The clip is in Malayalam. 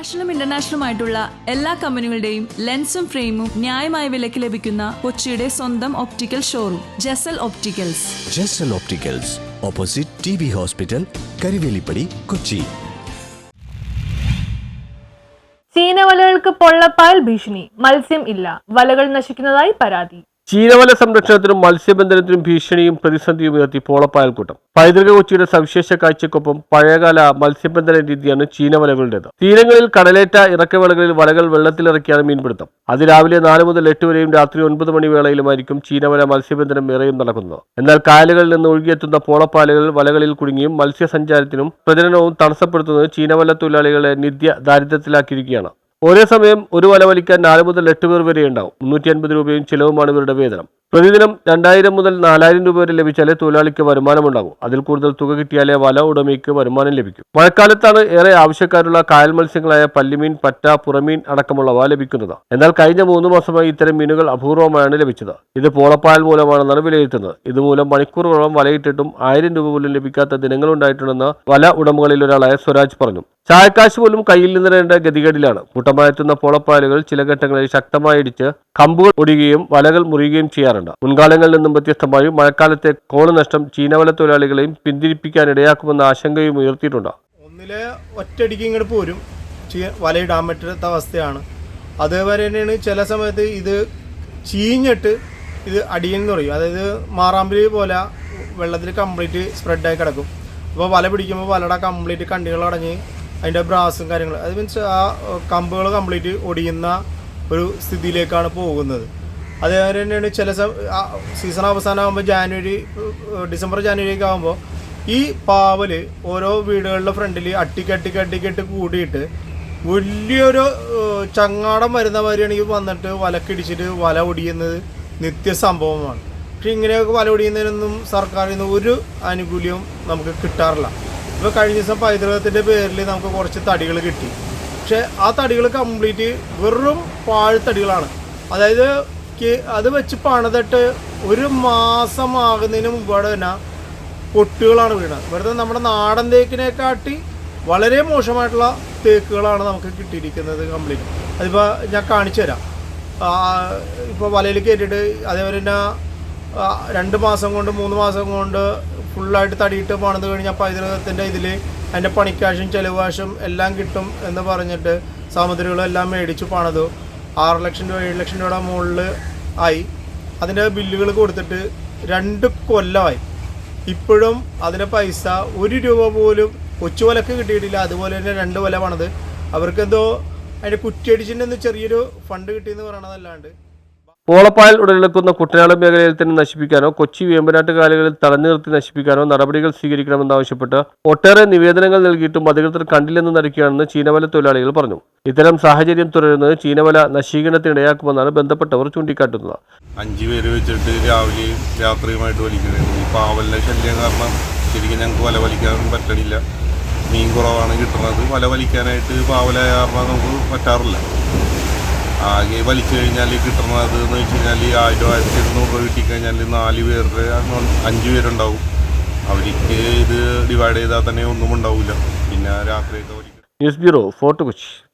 നാഷണലും ഇന്റർനാഷണലും ആയിട്ടുള്ള എല്ലാ കമ്പനികളുടെയും ലെൻസും ഫ്രെയിമും ന്യായമായ വിലയ്ക്ക് ലഭിക്കുന്ന കൊച്ചിയുടെ സ്വന്തം optical showroom Jasal opticals Jasal opticals opposite T B hospital Karuvelipady Kochi ചീനവലകൾക്ക് പൊള്ളപ്പായൽ ഭീഷണി. മത്സ്യം ഇല്ല. വലകൾ നശിക്കുന്നതായി പരാതി. ചീനവല സംരക്ഷണത്തിനും മത്സ്യബന്ധനത്തിനും ഭീഷണിയും പ്രതിസന്ധിയും ഉയർത്തി പോളപ്പായൽക്കൂട്ടം. പൈതൃക കൊച്ചിയുടെ സവിശേഷ കാഴ്ചക്കൊപ്പം പഴയകാല മത്സ്യബന്ധന രീതിയാണ് ചീനവലകളുടേത്. തീരങ്ങളിൽ കടലേറ്റ ഇറക്കവേളകളിൽ വലകൾ വെള്ളത്തിലിറക്കിയാണ് മീൻപിടുത്തം. അതിരാവിലെ നാല് മുതൽ എട്ട് വരെയും രാത്രി ഒൻപത് മണി വേളയിലുമായിരിക്കും ചീനവല മത്സ്യബന്ധനം ഏറെയും നടക്കുന്നത്. എന്നാൽ കായലുകളിൽ നിന്ന് ഒഴുകിയെത്തുന്ന പോളപ്പാലുകൾ വലകളിൽ കുടുങ്ങിയും മത്സ്യസഞ്ചാരത്തിനും പ്രജനനവും തടസ്സപ്പെടുത്തുന്നത് ചീനവല തൊഴിലാളികളെ നിത്യ ദാരിദ്ര്യത്തിലാക്കിയിരിക്കുകയാണ്. ഒരേ സമയം ഒരു വല വലിക്കാൻ നാല് മുതൽ എട്ട് പേർ വരെ ഉണ്ടാവും മുന്നൂറ്റി അൻപത് രൂപയും ചിലവുമാണ് ഇവരുടെ വേതനം. പ്രതിദിനം രണ്ടായിരം മുതൽ നാലായിരം രൂപ വരെ ലഭിച്ചാലേ തൊഴിലാളിക്ക് വരുമാനമുണ്ടാകും. അതിൽ കൂടുതൽ തുക കിട്ടിയാലേ വല ഉടമയ്ക്ക് വരുമാനം ലഭിക്കും. മഴക്കാലത്താണ് ഏറെ ആവശ്യക്കാരുള്ള കായൽ മത്സ്യങ്ങളായ പല്ലിമീൻ പറ്റ പുറമീൻ അടക്കമുള്ളവ ലഭിക്കുന്നത്. എന്നാൽ കഴിഞ്ഞ മൂന്ന് മാസമായി ഇത്തരം മീനുകൾ അപൂർവമായാണ് ലഭിച്ചത്. ഇത് പോളപ്പായൽ മൂലമാണെന്നാണ് വിലയിരുത്തുന്നത്. ഇതുമൂലം മണിക്കൂറുകളോളം വലയിട്ടിട്ടും ആയിരം രൂപ പോലും ലഭിക്കാത്ത ദിനങ്ങളുണ്ടായിട്ടുണ്ടെന്ന് വല ഉടമകളിൽ ഒരാളായ സ്വരാജ് പറഞ്ഞു. ചായക്കാശ് പോലും കയ്യിൽ നിന്നിടേണ്ട ഗതികേടിലാണ്. കൂട്ടമായെത്തുന്ന പോളപ്പായലുകൾ ചില ഘട്ടങ്ങളിൽ ശക്തമായി ഇടിച്ച് കമ്പുകൾ ഒടിയുകയും വലകൾ മുറിയുകയും ചെയ്യാറുണ്ട്. മുൻകാലങ്ങളിൽ നിന്നും വ്യത്യസ്തമായി മഴക്കാലത്തെ കോൾ നഷ്ടം ചീനവല തൊഴിലാളികളെയും പിന്തിരിപ്പിക്കാനിടയാക്കുമെന്ന ആശങ്കയും ഉയർത്തിയിട്ടുണ്ട്. ഒന്നിലെ ഒറ്റയടിക്ക് ഇങ്ങോട്ട് പോരും. വലയിടാൻ പറ്റാത്ത അവസ്ഥയാണ്. അതേപോലെ തന്നെയാണ് ചില സമയത്ത് ഇത് ചീഞ്ഞിട്ട് ഇത് അടിയെന്ന് പറയും അതായത് മാറാമ്പലി പോലെ വെള്ളത്തിൽ കംപ്ലീറ്റ് സ്പ്രെഡായി കിടക്കും. അപ്പോൾ വല പിടിക്കുമ്പോൾ വലയുടെ കംപ്ലീറ്റ് കണ്ടികൾ അടഞ്ഞ് അതിന്റെ ബ്രാസും കാര്യങ്ങളും. അത് മീൻസ് ആ കമ്പുകൾ കംപ്ലീറ്റ് ഒടിയുന്ന ഒരു സ്ഥിതിയിലേക്കാണ് പോകുന്നത്. അതേപോലെ തന്നെയാണ് ചില സീസൺ അവസാനമാകുമ്പോൾ ജാനുവരി ഡിസംബർ ജാനുവരി ഒക്കെ ആകുമ്പോൾ ഈ പാവൽ ഓരോ വീടുകളുടെ ഫ്രണ്ടിൽ അട്ടിക്ക് അട്ടിക്ക് അട്ടിക്കിട്ട് കൂടിയിട്ട് വലിയൊരു ചങ്ങാടം വരുന്ന മാതിരിയാണെങ്കിൽ വന്നിട്ട് വലക്കിടിച്ചിട്ട് വല ഒടിയുന്നത് നിത്യ സംഭവമാണ്. പക്ഷെ ഇങ്ങനെയൊക്കെ വല ഒടിയുന്നതിനൊന്നും സർക്കാരിൽ നിന്ന് ഒരു ആനുകൂല്യവും നമുക്ക് കിട്ടാറില്ല. ഇപ്പോൾ കഴിഞ്ഞ ദിവസം പൈതൃകത്തിന്റെ പേരിൽ നമുക്ക് കുറച്ച് തടികൾ കിട്ടി. പക്ഷെ ആ തടികൾ കംപ്ലീറ്റ് വെറും പാഴ്ത്തടികളാണ്. അതായത് അത് വെച്ച് പണിതിട്ട് ഒരു മാസമാകുന്നതിന് മുമ്പാട് തന്നെ പൊട്ടുകളാണ് വീണത്. വെറുതെ നമ്മുടെ നാടൻ തേക്കിനെക്കാട്ടി വളരെ മോശമായിട്ടുള്ള തേക്കുകളാണ് നമുക്ക് കിട്ടിയിരിക്കുന്നത് കംപ്ലീറ്റ്. അതിപ്പോൾ ഞാൻ കാണിച്ചു തരാം. ഇപ്പോൾ വലയിൽ കയറ്റിയിട്ട് അതേപോലെ തന്നെ രണ്ട് മാസം കൊണ്ട് മൂന്ന് മാസം കൊണ്ട് ഫുള്ളായിട്ട് തടിയിട്ട് പണിത് കഴിഞ്ഞാൽ പൈതൃകത്തിന്റെ ഇതിൽ അതിന്റെ പണിക്കാശും ചെലവാശും എല്ലാം കിട്ടും എന്ന് പറഞ്ഞിട്ട് സാമഗ്രികളും എല്ലാം മേടിച്ച് പണിതു. ആറ് ലക്ഷം രൂപ ഏഴ് ലക്ഷം രൂപയുടെ മുകളിൽ ആയി. അതിന്റെ ബില്ലുകൾ കൊടുത്തിട്ട് രണ്ട് കൊല്ലമായി ഇപ്പോഴും അതിന്റെ പൈസ ഒരു രൂപ പോലും കൊച്ചു വിലക്ക് കിട്ടിയിട്ടില്ല. അതുപോലെ തന്നെ രണ്ട് വില പണത്. അവർക്കെന്തോ അതിന്റെ കുറ്റിയടിച്ചിന്റെ ചെറിയൊരു ഫണ്ട് കിട്ടിയെന്ന് പറയണതല്ലാണ്ട് പോളപ്പായൽ ഉടലെടുക്കുന്ന കുട്ടനാട് മേഖലയിൽ തന്നെ നശിപ്പിക്കാനോ കൊച്ചി വേമ്പനാട്ട് കാലുകളിൽ തടഞ്ഞു നിർത്തി നശിപ്പിക്കാനോ നടപടികൾ സ്വീകരിക്കണമെന്നാവശ്യപ്പെട്ട് ഒട്ടേറെ നിവേദനങ്ങൾ നൽകിയിട്ടും അധികൃതർ കണ്ടില്ലെന്ന് നടിക്കുകയാണെന്ന് ചീനവല തൊഴിലാളികൾ പറഞ്ഞു. ഇത്തരം സാഹചര്യം തുടരുന്നത് ചീനവല നശീകരണത്തിനിടയാക്കുമെന്നാണ് ബന്ധപ്പെട്ടവർ ചൂണ്ടിക്കാട്ടുന്നത്. അഞ്ചു പേര് വെച്ചിട്ട് രാവിലെയും രാത്രിയുമായിട്ട് വലിക്കുന്നത് കാരണം ശരിക്കും ഞങ്ങൾക്ക് വല വലിക്കാൻ പറ്റണില്ല. മീൻ കുറവാണ് കിട്ടുന്നത്. വല വലിക്കാനായിട്ട് പാവല കാരണം നമുക്ക് പറ്റാറില്ല. ആകെ വലിച്ചു കഴിഞ്ഞാൽ കിട്ടുന്നത് എന്ന് വെച്ച് കഴിഞ്ഞാൽ ആയിരം ആയിരത്തി ഇരുന്നൂറ് രൂപ കിട്ടിക്കഴിഞ്ഞാൽ നാല് പേരുടെ അഞ്ച് പേരുണ്ടാവും. അവർക്ക് ഇത് ഡിവൈഡ് ചെയ്താൽ തന്നെ ഒന്നും ഉണ്ടാവില്ല. പിന്നെ രാത്രിയൊക്കെ ന്യൂസ് ബ്യൂറോ ഫോർട്ട് കൊച്ചി.